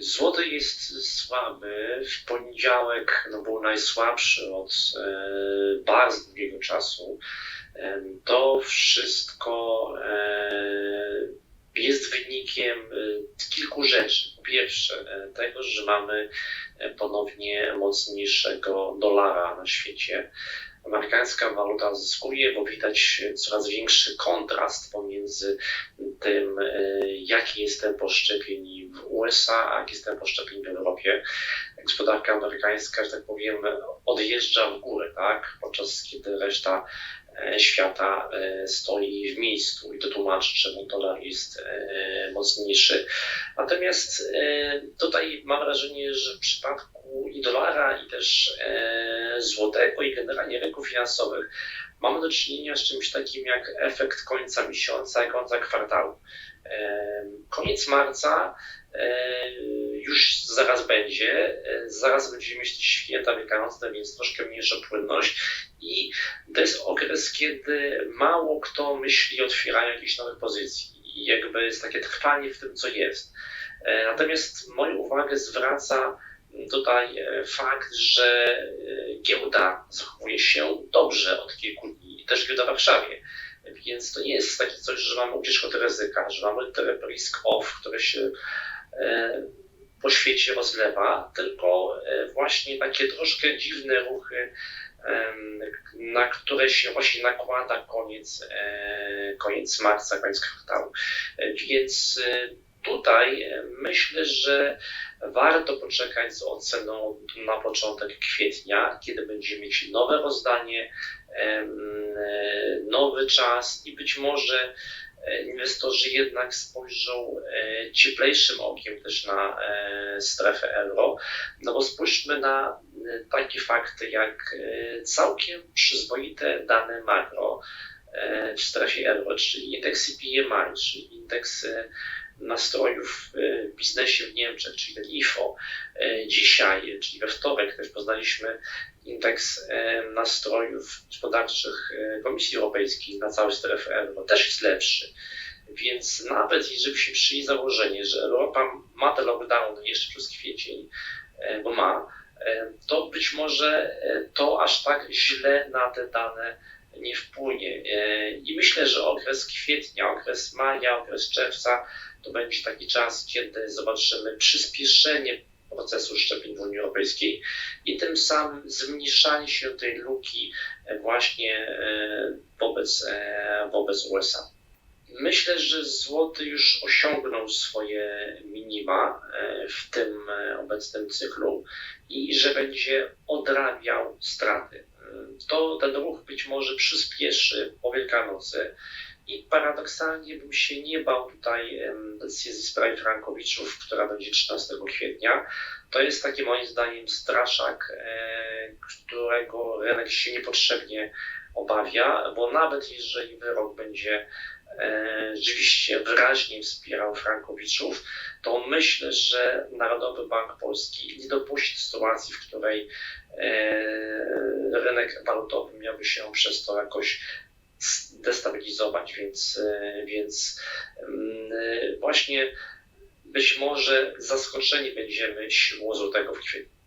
Złoty jest słaby. W poniedziałek no, był najsłabszy od e, bardzo długiego czasu. E, to wszystko e, jest wynikiem e, kilku rzeczy. Po pierwsze, e, tego, że mamy ponownie mocniejszego dolara na świecie. Amerykańska waluta zyskuje, bo widać coraz większy kontrast pomiędzy tym, e, jaki jest tempo szczepień w USA, a jaki jest tempo szczepień w Europie. Gospodarka amerykańska, że tak powiem, odjeżdża w górę, tak? podczas kiedy reszta e, świata e, stoi w miejscu i to tłumaczy, czemu dolar jest mocniejszy. Natomiast tutaj mam wrażenie, że w przypadku i dolara, i też złotego, i generalnie rynków finansowych mamy do czynienia z czymś takim jak efekt końca miesiąca i końca kwartału. Koniec marca już zaraz będzie, zaraz będziemy mieć święta wielkanocne, więc troszkę mniejsza płynność i to jest okres, kiedy mało kto myśli o otwieraniu jakichś nowych pozycji jakby jest takie trwanie w tym, co jest. E, Natomiast moją uwagę zwraca tutaj fakt, że e, giełda zachowuje się dobrze od kilku dni, też giełda w Warszawie. Więc to nie jest takie coś, że mamy ucieczkę od ryzyka, że mamy tryb risk-off, który się e, po świecie rozlewa, tylko e, właśnie takie troszkę dziwne ruchy, na które się właśnie nakłada koniec, koniec marca, koniec kwartału. Więc tutaj myślę, że warto poczekać z oceną na początek kwietnia, kiedy będziemy mieć nowe rozdanie, nowy czas i być może e, inwestorzy jednak spojrzą e, cieplejszym okiem też na e, strefę euro. No bo spójrzmy na takie fakty jak całkiem przyzwoite dane makro w strefie euro, czyli indeks PMI, czyli indeks nastrojów w biznesie w Niemczech, czyli ten IFO. E, Dzisiaj, czyli we wtorek, też poznaliśmy indeks e, nastrojów gospodarczych e, Komisji Europejskiej na całej strefie euro. Też jest lepszy. Więc nawet jeżeli się przyjęli założenie, że Europa ma te lockdowny jeszcze przez kwiecień, e, bo ma, e, to być może e, to aż tak źle na te dane nie wpłynie. E, I myślę, że okres kwietnia, okres maja, okres czerwca to będzie taki czas, kiedy zobaczymy przyspieszenie procesu szczepień w Unii Europejskiej i tym samym zmniejszanie się tej luki e, właśnie e, wobec, wobec USA. Myślę, że złoty już osiągnął swoje minima w tym obecnym cyklu i że będzie odrabiał straty. To ten ruch być może przyspieszy po Wielkanocy i paradoksalnie bym się nie bał tutaj decyzji w sprawie Frankowiczów, która będzie 13 kwietnia. To jest taki moim zdaniem straszak, e, którego rynek się niepotrzebnie obawia, bo nawet jeżeli wyrok będzie e, rzeczywiście wyraźnie wspierał Frankowiczów, to myślę, że Narodowy Bank Polski nie dopuści sytuacji, w której rynek walutowy miałby się przez to jakoś destabilizować, więc, e, więc mm, e, właśnie być może zaskoczeni będziemy siłą złotego w kwietniu.